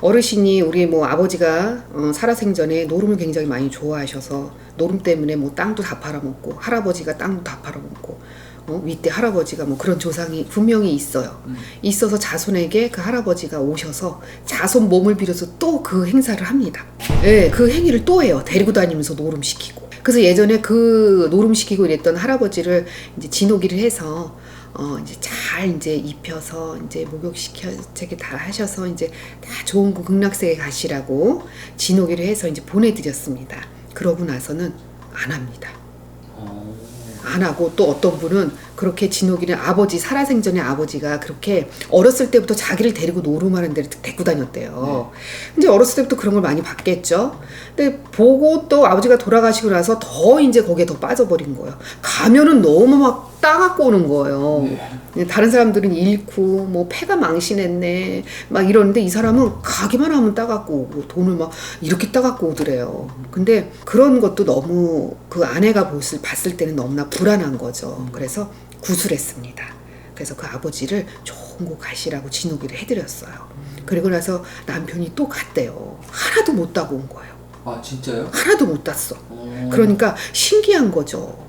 어르신이 우리 뭐 아버지가 어, 살아생전에 노름을 굉장히 많이 좋아하셔서 노름 때문에 뭐 땅도 다 팔아먹고 할아버지가 땅도 다 팔아먹고 어, 윗대 할아버지가 뭐 그런 조상이 분명히 있어요. 있어서 자손에게 그 할아버지가 오셔서 자손 몸을 빌어서 또 그 행사를 합니다. 예, 그 행위를 또 해요. 데리고 다니면서 노름시키고. 그래서 예전에 그 노름시키고 이랬던 할아버지를 이제 진호기를 해서 어 이제 잘 이제 입혀서 이제 목욕시켜 저기 다 하셔서 이제 다 좋은 그 극락세계 가시라고 진호기를 해서 이제 보내드렸습니다. 그러고 나서는 안 합니다. 어. 안 하고 또 어떤 분은 그렇게 진호기는 아버지 살아생전에 아버지가 그렇게 어렸을 때부터 자기를 데리고 노름하는 데를 데리고 다녔대요. 이제 어렸을 때부터 그런 걸 많이 봤겠죠. 근데 보고 또 아버지가 돌아가시고 나서 더 이제 거기에 더 빠져버린 거예요. 가면은 너무 막 따갖고 오는 거예요. 다른 사람들은 잃고 뭐 패가 망신했네 막 이러는데 이 사람은 가기만 하면 따갖고 오고 돈을 막 이렇게 따갖고 오더래요. 근데 그런 것도 너무 그 아내가 봤을, 봤을 때는 너무나 불안한 거죠. 그래서 구술했습니다. 그래서 그 아버지를 좋은 곳 가시라고 진호기를 해드렸어요. 그리고 나서 남편이 또 갔대요. 하나도 못 따고 온 거예요. 아 진짜요? 하나도 못 땄어. 어. 그러니까 신기한 거죠.